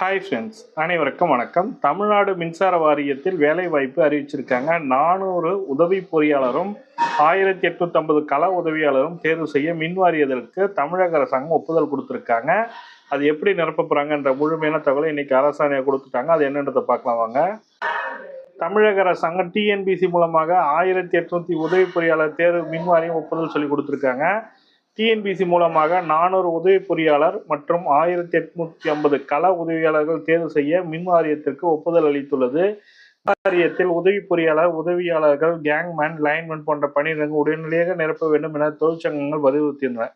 Hi friends அனைவருக்கும் வணக்கம். தமிழ்நாடு மின்சார வாரியத்தில் வேலை வாய்ப்பு அறிவிச்சிருக்காங்க. நானூறு உதவி பொறியாளரும் ஆயிரத்தி எட்நூற்றம்பது கள உதவியாளரும் தேர்வு செய்ய மின் வாரியத்திற்கு தமிழக அரசாங்கம் ஒப்புதல் கொடுத்துருக்காங்க. அது எப்படி நிரப்ப போகிறாங்கன்ற முழுமையான தகவலை இன்னைக்கு அரசாணையை கொடுத்துட்டாங்க. அது என்னன்றதை பார்க்கலாம் வாங்க. தமிழக அரசாங்கம் டிஎன்பிசி மூலமாக ஆயிரத்தி எட்நூத்தி உதவி பொறியாளர் தேர்வு மின்வாரியம் ஒப்புதல் சொல்லி கொடுத்துருக்காங்க. டிஎன்பிசி மூலமாக நானூறு உதவி பொறியாளர் மற்றும் ஆயிரத்தி எட்நூத்தி ஐம்பது கள உதவியாளர்கள் தேர்வு செய்ய மின் வாரியத்திற்கு ஒப்புதல் அளித்துள்ளது. மின் வாரியத்தில் உதவி பொறியாளர் உதவியாளர்கள் கேங்மேன் லைன்மேன் போன்ற பணியிடங்கள் உடனடியாக நிரப்ப வேண்டும் என தொழிற்சங்கங்கள் வலியுறுத்தின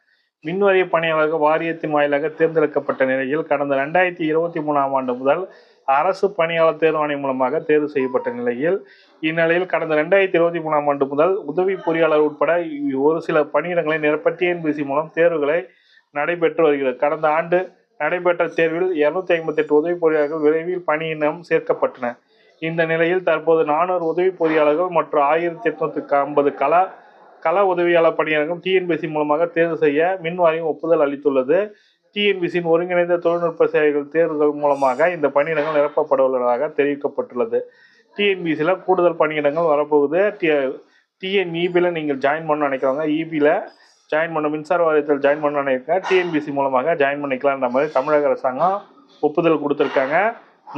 மின்வாரிய பணியாளர்கள் வாரியத்தின் வாயிலாக தேர்ந்தெடுக்கப்பட்ட நிலையில் கடந்த ரெண்டாயிரத்தி இருபத்தி மூணாம் ஆண்டு முதல் அரசு பணியாளர் தேர்வாணையம் மூலமாக தேர்வு செய்யப்பட்ட நிலையில் இந்நிலையில் கடந்த ரெண்டாயிரத்தி இருபத்தி மூணாம் ஆண்டு முதல் உதவி பொறியாளர் உட்பட ஒரு சில பணியிடங்களை நிரப்ப டிஎன்பிசி மூலம் தேர்வுகளை நடைபெற்று வருகிறது. கடந்த ஆண்டு நடைபெற்ற தேர்வில் இருநூத்தி ஐம்பத்தி எட்டு உதவி பொறியாளர்கள் விரைவில் பணியினம் சேர்க்கப்பட்டன இந்த நிலையில் தற்போது நானூறு உதவி பொறியாளர்கள் மற்றும் ஆயிரத்தி எட்நூத்தி ஐம்பது கலா கள உதவியாளர் பணியாளர்கள் டிஎன்பிசி மூலமாக தேர்வு செய்ய மின் வாரியம் ஒப்புதல் அளித்துள்ளது. டிஎன்பிசியின் ஒருங்கிணைந்த தொழில்நுட்ப சேவைகள் தேர்வுகள் மூலமாக இந்த பணியிடங்கள் நிரப்பப்பட உள்ளதாக தெரிவிக்கப்பட்டுள்ளது டிஎன்பிசியில் கூடுதல் பணியிடங்கள் வரப்போகுது. டி டிஎன்இபியில் நீங்கள் ஜாயின் பண்ண நினைக்கிறவங்க இபியில் ஜாயின் பண்ண மின்சார வாரியத்தில் ஜாயின் பண்ண நினைக்கிறேன் டிஎன்பிசி மூலமாக ஜாயின் பண்ணிக்கலான்ற மாதிரி தமிழக அரசாங்கம் ஒப்புதல் கொடுத்துருக்காங்க.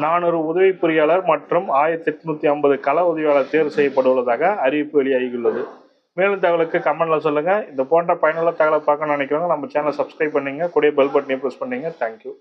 நானூறு உதவி பொறியாளர் மற்றும் ஆயிரத்தி எட்நூத்தி ஐம்பது கள உதவியாளர் தேர்வு செய்யப்பட்டுள்ளதாக அறிவிப்பு வெளியாகியுள்ளது. மேலும் தகவலுக்கு கமெண்ட்ல சொல்லுங்க. இந்த போன்ற பயனுள்ள தகவலை பார்க்கணும்னு நினைக்கிறவங்க நம்ம சேனல் சப்ஸ்கிரைப் பண்ணீங்க. கூடிய பெல் பட்டனையும் ப்ரெஸ் பண்ணீங்க. தேங்க்யூ